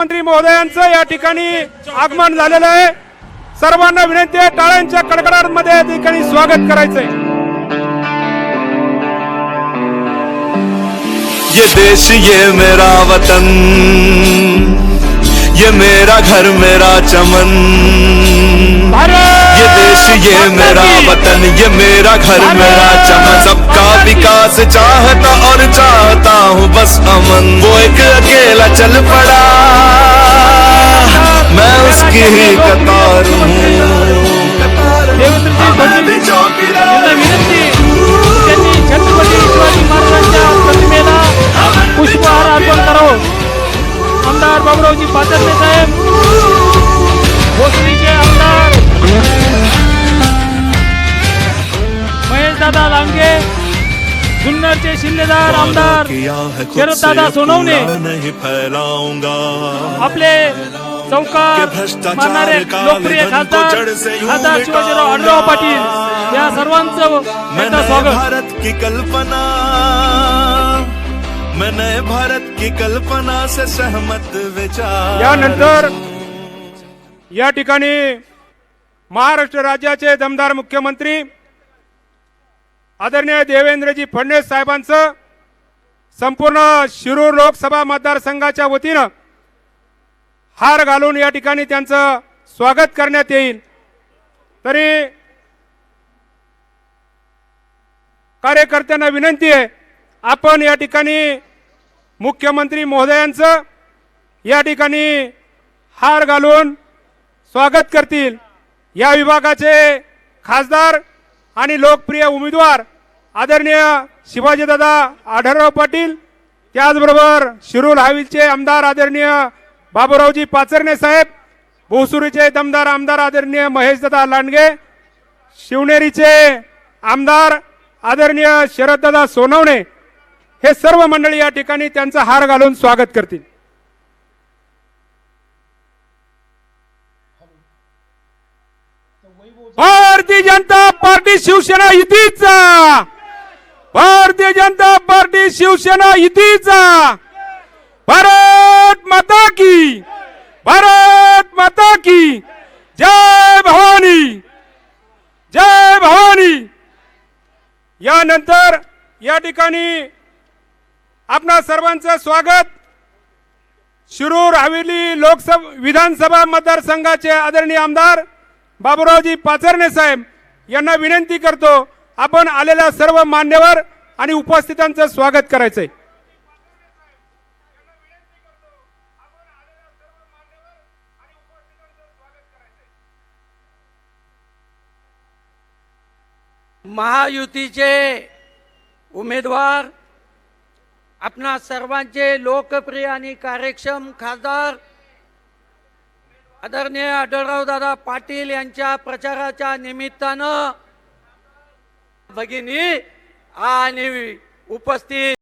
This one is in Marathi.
मंत्री महोदयांचं या ठिकाणी आगमन झालेलं आहे. सर्वांना विनंती आहे टाळ्यांच्या कडकडाटामध्ये या ठिकाणी स्वागत करायचंय. ये देश ये मेरा वतन ये मेरा घर मेरा चमन। ये देश ये मेरा वतन ये मेरा घर मेरा चमन। सबका विकास चाहता और चाहता हूँ बस अमन। वो एक अकेला चल पड़ा उसकी ही कतार छत्रपती शिवाजी महाराजांच्या प्रतिमेला पुष्पहार अर्पण करावं. आमदार बाबुरावजी पाचरणे साहेब भोसरीचे आमदार महेशदादा लांगे जुन्नरचे शिल्लेदार आमदार शरददादा सोनवणे आपले चौकार मानणारे लोकप्रिय खासदार खासदार शिवाजीराव आढळराव पाटील या सर्वांचं स्वागत. भारत की कल्पना मैं नए भारत की कल्पना से सहमत विचार। यानंतर या ठिकाणी महाराष्ट्र राज्याचे दमदार मुख्यमंत्री आदरणीय देवेंद्रजी फडणवीस साहेबांचं संपूर्ण शिरूर लोकसभा मतदारसंघाच्या वतीनं हार घालून या ठिकाणी त्यांचं स्वागत करण्यात येईल. तरी कार्यकर्त्यांना विनंती आहे आपण या ठिकाणी मुख्यमंत्री महोदयांचं या ठिकाणी हार घालून स्वागत करतील. या विभागाचे खासदार आणि लोकप्रिय उमेदवार आदरणीय शिवाजीदादा आढळराव पाटील त्याचबरोबर शिरूर हावीलचे आमदार आदरणीय बाबूरावजी पाचरणे साहेब भोसुरीचे दमदार आमदार आदरणीय महेशदादा लांडगे शिवनेरीचे आमदार आदरणीय शरददादा सोनवणे हे सर्व मंडळी या ठिकाणी त्यांचा हार घालून स्वागत करतील. भारतीय जनता पार्टी शिवसेना युतीचा! भारतीय जनता पार्टी शिवसेना युतीचा भारत माता की भारत माता की जय भवानी जय भवानी. यानंतर या ठिकाणी आपणा सर्वांचं स्वागत. शिरूर हवेली लोकसभा विधानसभा मतदारसंघाचे आदरणीय आमदार बाबूरावजी पाचरणे साहेब यांना विनंती करतो आपण आलेल्या सर्व मान्यवर आणि उपस्थितांचं स्वागत करायचंय. महायुतीचे उमेदवार आपणा सर्वांचे लोकप्रिय आणि कार्यक्षम खासदार आदरणीय आढळरावदादा पाटील यांच्या प्रचाराच्या निमित्तानं भगिनी आणि उपस्थित